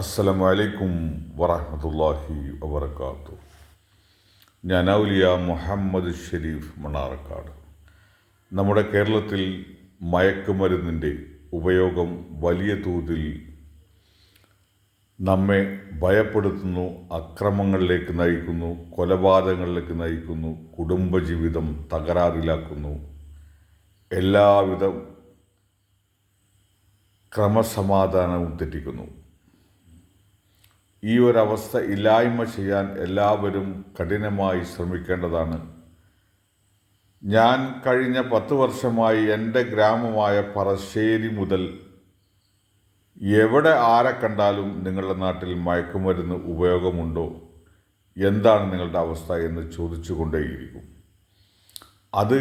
അസ്സലാമു വലൈക്കും വറഹമത്തല്ലാഹി വബർക്കാത്തു ഞാൻ ഔലിയ മുഹമ്മദ് ഷെരീഫ് മണാർക്കാട് നമ്മുടെ കേരളത്തിൽ മയക്കുമരുന്നിന്റെ ഉപയോഗം വലിയ തോതിൽ നമ്മെ ഭയപ്പെടുത്തുന്നു അക്രമങ്ങളിലേക്ക് നയിക്കുന്നു കൊലപാതകങ്ങളിലേക്ക് നയിക്കുന്നു കുടുംബജീവിതം തകരാറിലാക്കുന്നു. എല്ലാവിധ ക്രമസമാധാനവും തെറ്റിക്കുന്നു. ഈ ഒരവസ്ഥ ഇല്ലായ്മ ചെയ്യാൻ എല്ലാവരും കഠിനമായി ശ്രമിക്കേണ്ടതാണ്. ഞാൻ കഴിഞ്ഞ പത്ത് വർഷമായി എന്റെ ഗ്രാമമായ പറശ്ശേരി മുതൽ എവിടെ ആരെ കണ്ടാലും നിങ്ങളുടെ നാട്ടിൽ മയക്കുമരുന്ന് ഉപയോഗമുണ്ടോ? എന്താണ് നിങ്ങളുടെ അവസ്ഥ എന്ന് ചോദിച്ചു കൊണ്ടേയിരിക്കും അത്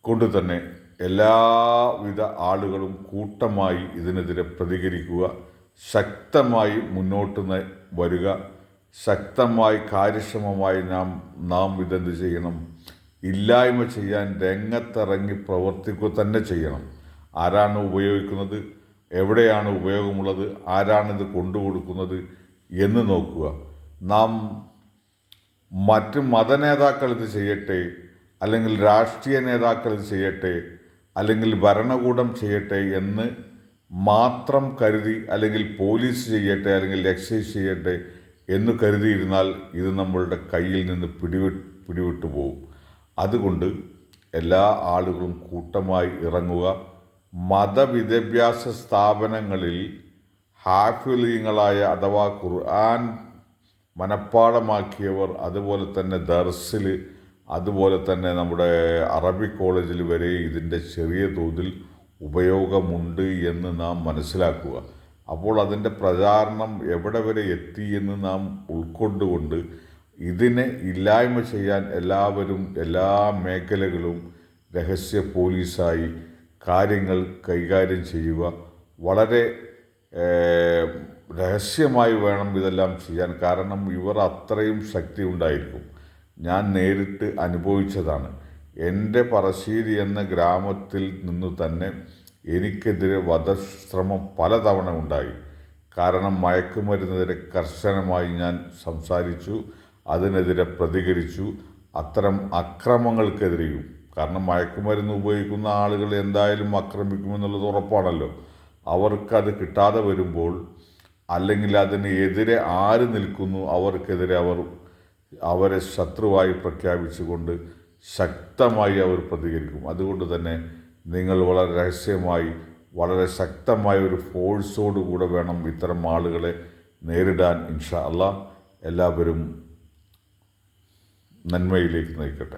കൊണ്ട് തന്നെ എല്ലാവിധ ആളുകളും കൂട്ടമായി ഇതിനെതിരെ പ്രതികരിക്കുക. ശക്തമായി മുന്നോട്ട് വരിക. ശക്തമായി കാര്യക്ഷമമായി നാം നാം ഇതെന്ത് ചെയ്യണം? ഇല്ലായ്മ ചെയ്യാൻ രംഗത്തിറങ്ങി പ്രവർത്തിക്കുക തന്നെ ചെയ്യണം. ആരാണ് ഉപയോഗിക്കുന്നത്? എവിടെയാണ് ഉപയോഗമുള്ളത്? ആരാണിത് കൊണ്ടുകൊടുക്കുന്നത്? എന്ന് നോക്കുക. നാം മറ്റ് മതനേതാക്കൾ ഇത് ചെയ്യട്ടെ അല്ലെങ്കിൽ രാഷ്ട്രീയ നേതാക്കൾ ഇത് ചെയ്യട്ടെ അല്ലെങ്കിൽ ഭരണകൂടം ചെയ്യട്ടെ എന്ന് മാത്രം കരുതി അല്ലെങ്കിൽ പോലീസ് ചെയ്യട്ടെ അല്ലെങ്കിൽ എക്സൈസ് ചെയ്യട്ടെ എന്ന് കരുതിയിരുന്നാൽ ഇത് നമ്മളുടെ കയ്യിൽ നിന്ന് പിടിവി പിടിവിട്ടു പോകും അതുകൊണ്ട് എല്ലാ ആളുകളും കൂട്ടമായി ഇറങ്ങുക. മതവിദ്യാഭ്യാസ സ്ഥാപനങ്ങളിൽ ഹാഫിലിങ്ങളായ അഥവാ ഖുർആൻ മനഃപ്പാടമാക്കിയവർ അതുപോലെ തന്നെ ദർസിൽ അതുപോലെ തന്നെ നമ്മുടെ അറബി കോളേജിൽ വരെ ഇതിന്റെ ചെറിയ തോതിൽ ഉപയോഗമുണ്ട് എന്ന് നാം മനസ്സിലാക്കുക. അപ്പോൾ അതിന്റെ പ്രചാരണം എവിടെ വരെ എത്തി എന്ന് നാം ഉൾക്കൊണ്ടുകൊണ്ട് ഇതിനെ ഇല്ലായ്മ ചെയ്യാൻ എല്ലാവരും എല്ലാ മേഖലകളും രഹസ്യ പോലീസായി കാര്യങ്ങൾ കൈകാര്യം ചെയ്യുക. വളരെ രഹസ്യമായി വേണം ഇതെല്ലാം ചെയ്യാൻ. കാരണം ഇവർ അത്രയും ശക്തി ഉണ്ടായിരിക്കും ഞാൻ നേരിട്ട് അനുഭവിച്ചതാണ്. എന്റെ പറശ്ശേരി എന്ന ഗ്രാമത്തിൽ നിന്നു തന്നെ എനിക്കെതിരെ വധശ്രമം പലതവണ ഉണ്ടായി. കാരണം മയക്കുമരുന്നെതിരെ കർശനമായി ഞാൻ സംസാരിച്ചു അതിനെതിരെ പ്രതികരിച്ചു. അത്തരം അക്രമങ്ങൾക്കെതിരെയും. കാരണം മയക്കുമരുന്ന് ഉപയോഗിക്കുന്ന ആളുകൾ എന്തായാലും ആക്രമിക്കുമെന്നുള്ളത് ഉറപ്പാണല്ലോ. അവർക്കത് കിട്ടാതെ വരുമ്പോൾ അല്ലെങ്കിൽ അതിനെതിരെ ആര് നിൽക്കുന്നു അവർക്കെതിരെ അവർ അവരെ ശത്രുവായി പ്രഖ്യാപിച്ചുകൊണ്ട് ശക്തമായി അവർ പ്രതികരിക്കും. അതുകൊണ്ട് തന്നെ നിങ്ങൾ വളരെ രഹസ്യമായി വളരെ ശക്തമായ ഒരു ഫോഴ്സോടുകൂടെ വേണം ഇത്തരം ആളുകളെ നേരിടാൻ ഇൻഷാ അല്ല എല്ലാവരും നന്മയിലേക്ക് നയിക്കട്ടെ.